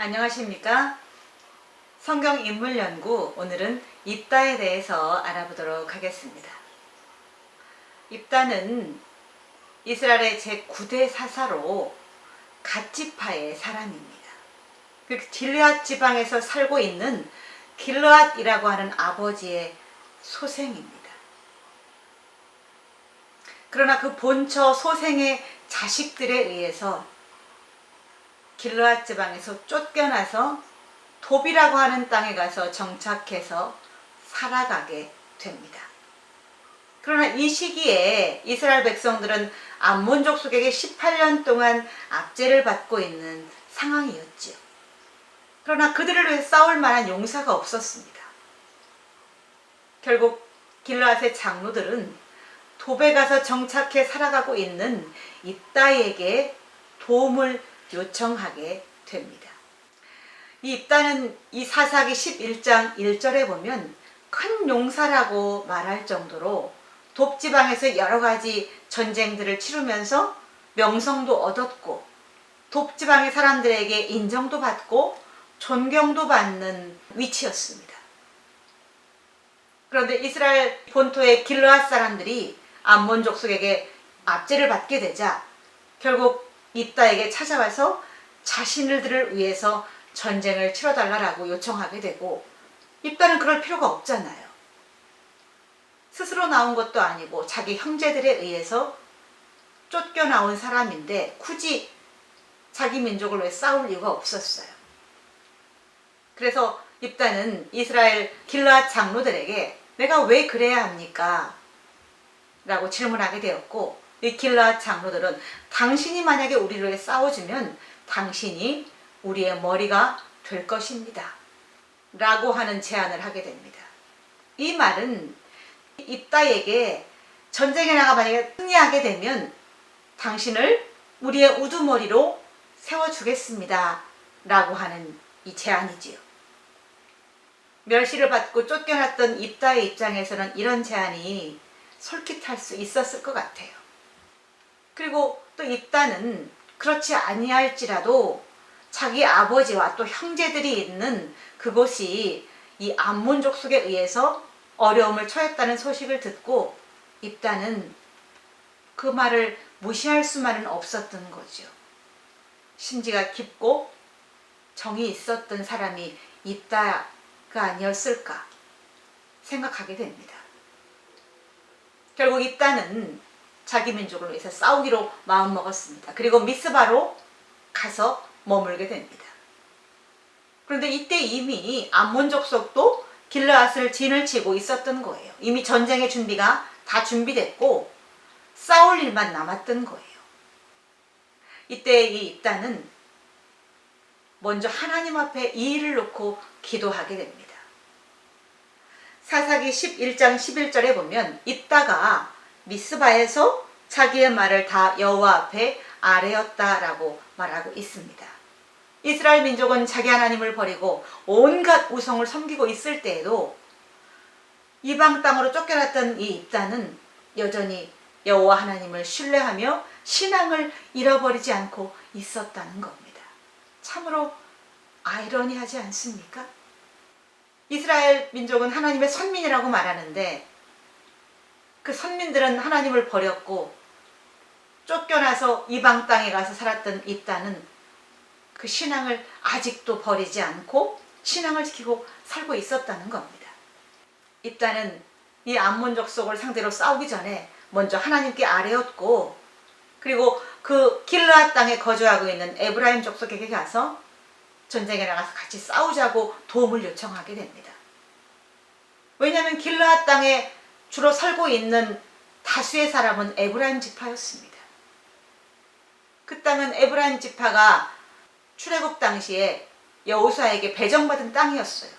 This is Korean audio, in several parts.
안녕하십니까? 성경 인물 연구 오늘은 입다에 대해서 알아보도록 하겠습니다. 입다는 이스라엘의 제9대 사사로 갓지파의 사람입니다. 그 길르앗 지방에서 살고 있는 길르앗이라고 하는 아버지의 소생입니다. 그러나 그 본처 소생의 자식들에 의해서 길르앗 지방에서 쫓겨나서 도비라고 하는 땅에 가서 정착해서 살아가게 됩니다. 그러나 이 시기에 이스라엘 백성들은 암몬 족 속에게 18년 동안 압제를 받고 있는 상황이었지요. 그러나 그들을 위해 싸울 만한 용사가 없었습니다. 결국 길라앗의 장로들은 도배 가서 정착해 살아가고 있는 입다에게 도움을 요청하게 됩니다. 이 입다는 이 사사기 11장 1절에 보면 큰 용사라고 말할 정도로 돕지방에서 여러 가지 전쟁들을 치르면서 명성도 얻었고 돕지방의 사람들에게 인정도 받고 존경도 받는 위치였습니다. 그런데 이스라엘 본토의 길르앗 사람들이 암몬 족속에게 압제를 받게 되자 결국 입다에게 찾아와서 자신들을 위해서 전쟁을 치러달라고 요청하게 되고 입다는 그럴 필요가 없잖아요. 스스로 나온 것도 아니고 자기 형제들에 의해서 쫓겨나온 사람인데 굳이 자기 민족을 위해 싸울 이유가 없었어요. 그래서 입다는 이스라엘 길라앗 장로들에게 내가 왜 그래야 합니까? 라고 질문하게 되었고 이 길라앗 장로들은 당신이 만약에 우리를 싸워주면 당신이 우리의 머리가 될 것입니다. 라고 하는 제안을 하게 됩니다. 이 말은 입다에게 전쟁에 나가 만약에 승리하게 되면 당신을 우리의 우두머리로 세워주겠습니다. 라고 하는 이 제안이지요. 멸시를 받고 쫓겨났던 입다의 입장에서는 이런 제안이 솔깃할 수 있었을 것 같아요. 그리고 또 입다는 그렇지 아니할지라도 자기 아버지와 또 형제들이 있는 그곳이 이 암몬 족 속에 의해서 어려움을 처했다는 소식을 듣고 입다는 그 말을 무시할 수만은 없었던 거죠. 심지가 깊고 정이 있었던 사람이 입다가 아니었을까 생각하게 됩니다. 결국 입다는 자기 민족을 위해서 싸우기로 마음먹었습니다. 그리고 미스바로 가서 머물게 됩니다. 그런데 이때 이미 암몬 족 속도 길르앗을 진을 치고 있었던 거예요. 이미 전쟁의 준비가 다 준비됐고 싸울 일만 남았던 거예요. 이때 이 입다는 먼저 하나님 앞에 이 일을 놓고 기도하게 됩니다. 사사기 11장 11절에 보면 입다가 미스바에서 자기의 말을 다 여호와 앞에 아뢰었다라고 말하고 있습니다. 이스라엘 민족은 자기 하나님을 버리고 온갖 우성을 섬기고 있을 때에도 이방 땅으로 쫓겨났던 이 입다는 여전히 여호와 하나님을 신뢰하며 신앙을 잃어버리지 않고 있었다는 겁니다. 참으로 아이러니하지 않습니까? 이스라엘 민족은 하나님의 선민이라고 말하는데 그 선민들은 하나님을 버렸고 쫓겨나서 이방 땅에 가서 살았던 입다는 그 신앙을 아직도 버리지 않고 신앙을 지키고 살고 있었다는 겁니다. 입다는 이 암몬 족 속을 상대로 싸우기 전에 먼저 하나님께 아뢰었고 그리고 그 길르앗 땅에 거주하고 있는 에브라임 족속에게 가서 전쟁에 나가서 같이 싸우자고 도움을 요청하게 됩니다. 왜냐하면 길르앗 땅에 주로 살고 있는 다수의 사람은 에브라임 지파였습니다. 그 땅은 에브라임 지파가 출애굽 당시에 여호수아에게 배정받은 땅이었어요.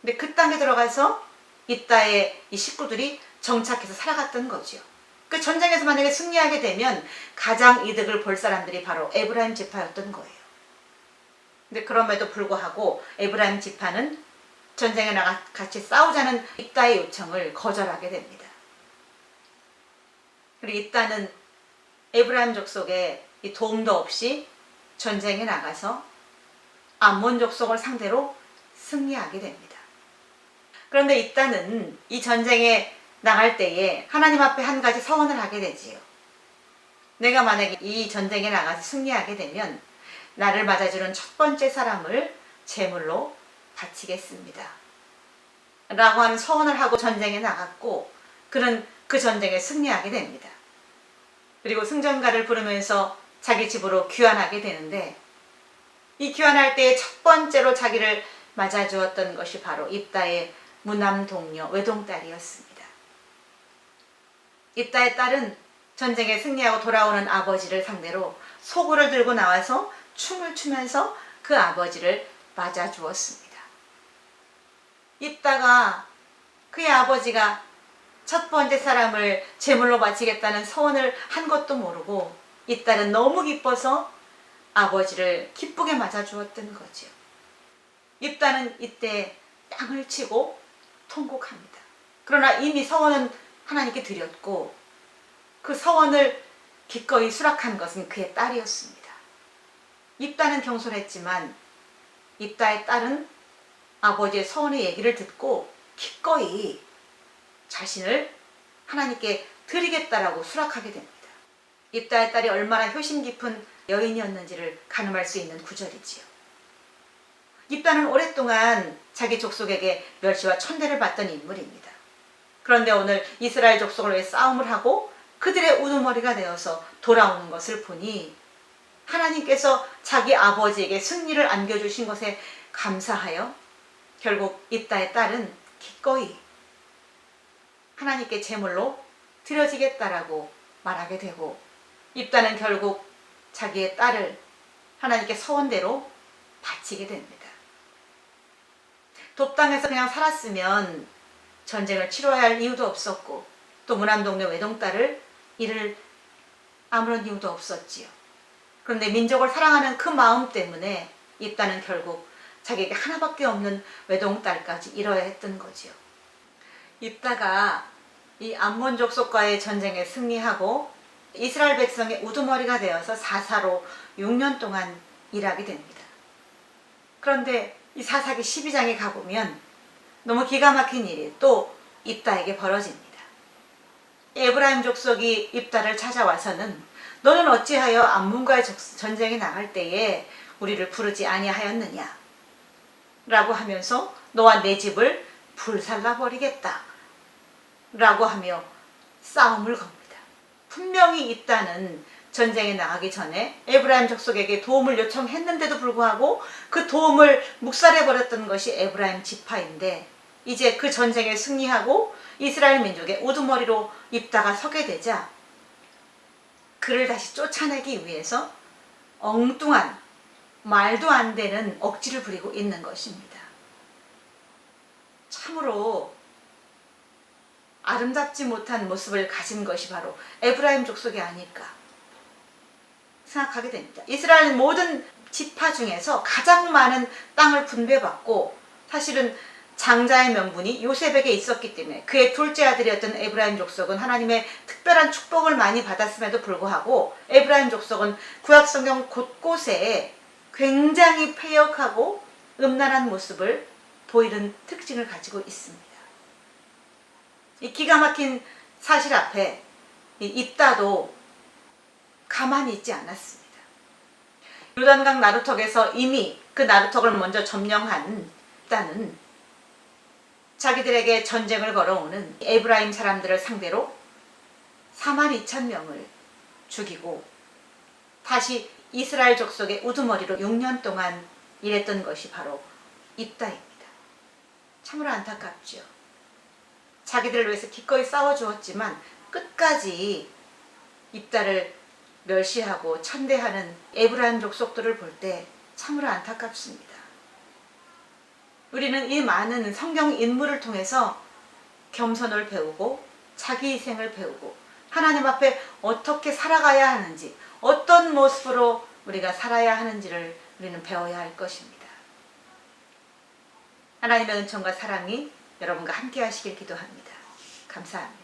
근데 그 땅에 들어가서 이따의 이 식구들이 정착해서 살아갔던 거지요. 그 전쟁에서 만약에 승리하게 되면 가장 이득을 볼 사람들이 바로 에브라임 지파였던 거예요. 근데 그럼에도 불구하고 에브라임 지파는 전쟁에 나가 같이 싸우자는 입다의 요청을 거절하게 됩니다. 그리고 입다는 에브라임 족 속에 이 도움도 없이 전쟁에 나가서 암몬 족 속을 상대로 승리하게 됩니다. 그런데 입다는 이 전쟁에 나갈 때에 하나님 앞에 한 가지 서원을 하게 되지요. 내가 만약에 이 전쟁에 나가서 승리하게 되면 나를 맞아주는 첫 번째 사람을 제물로 바치겠습니다. 라고 하는 서원을 하고 전쟁에 나갔고 그는 그 전쟁에 승리하게 됩니다. 그리고 승전가를 부르면서 자기 집으로 귀환하게 되는데 이 귀환할 때 첫 번째로 자기를 맞아주었던 것이 바로 입다의 무남 동료 외동딸이었습니다. 입다의 딸은 전쟁에 승리하고 돌아오는 아버지를 상대로 소구를 들고 나와서 춤을 추면서 그 아버지를 맞아주었습니다. 입다가 그의 아버지가 첫 번째 사람을 제물로 바치겠다는 서원을 한 것도 모르고 이 딸은 너무 기뻐서 아버지를 기쁘게 맞아주었던 거지요. 입다는 이때 땅을 치고 통곡합니다. 그러나 이미 서원은 하나님께 드렸고 그 서원을 기꺼이 수락한 것은 그의 딸이었습니다. 입다는 경솔했지만 입다의 딸은 아버지의 서원의 얘기를 듣고 기꺼이 자신을 하나님께 드리겠다라고 수락하게 됩니다. 입다의 딸이 얼마나 효심 깊은 여인이었는지를 가늠할 수 있는 구절이지요. 입다는 오랫동안 자기 족속에게 멸시와 천대를 받던 인물입니다. 그런데 오늘 이스라엘 족속을 위해 싸움을 하고 그들의 우두머리가 되어서 돌아오는 것을 보니 하나님께서 자기 아버지에게 승리를 안겨주신 것에 감사하여 결국 입다의 딸은 기꺼이 하나님께 제물로 드려지겠다라고 말하게 되고 입다는 결국 자기의 딸을 하나님께 서원대로 바치게 됩니다. 돕당에서 그냥 살았으면 전쟁을 치러야 할 이유도 없었고 또 무남동네 외동딸을 이를 아무런 이유도 없었지요. 그런데 민족을 사랑하는 그 마음 때문에 입다는 결국 자기에게 하나밖에 없는 외동딸까지 잃어야 했던 거지요. 입다가 이 암몬 족속과의 전쟁에 승리하고 이스라엘 백성의 우두머리가 되어서 사사로 6년 동안 일하게 됩니다. 그런데 이 사사기 12장에 가보면 너무 기가 막힌 일이 또 입다에게 벌어집니다. 에브라임 족속이 입다를 찾아와서는 너는 어찌하여 암문과의 전쟁에 나갈 때에 우리를 부르지 아니하였느냐 라고 하면서 너와 내 집을 불살라 버리겠다 라고 하며 싸움을 겁니다. 분명히 입다는 전쟁에 나가기 전에 에브라임 족속에게 도움을 요청했는데도 불구하고 그 도움을 묵살해 버렸던 것이 에브라임 지파인데 이제 그 전쟁에 승리하고 이스라엘 민족의 우두머리로 입다가 서게 되자 그를 다시 쫓아내기 위해서 엉뚱한 말도 안 되는 억지를 부리고 있는 것입니다. 참으로 아름답지 못한 모습을 가진 것이 바로 에브라임 족속이 아닐까 생각하게 됩니다. 이스라엘 모든 지파 중에서 가장 많은 땅을 분배받고 사실은 장자의 명분이 요셉에게 있었기 때문에 그의 둘째 아들이었던 에브라임 족속은 하나님의 특별한 축복을 많이 받았음에도 불구하고 에브라임 족속은 구약성경 곳곳에 굉장히 폐역하고 음란한 모습을 보이는 특징을 가지고 있습니다. 이 기가 막힌 사실 앞에 입다도 가만히 있지 않았습니다. 요단강 나루턱에서 이미 그 나루턱을 먼저 점령한 입다는 자기들에게 전쟁을 걸어오는 에브라임 사람들을 상대로 4만 2천 명을 죽이고 다시 이스라엘 족속의 우두머리로 6년 동안 일했던 것이 바로 입다입니다. 참으로 안타깝죠. 자기들을 위해서 기꺼이 싸워주었지만 끝까지 입다를 멸시하고 천대하는 에브라임 족속들을 볼 때 참으로 안타깝습니다. 우리는 이 많은 성경 인물을 통해서 겸손을 배우고 자기 희생을 배우고 하나님 앞에 어떻게 살아가야 하는지 어떤 모습으로 우리가 살아야 하는지를 우리는 배워야 할 것입니다. 하나님의 은총과 사랑이 여러분과 함께 하시길 기도합니다. 감사합니다.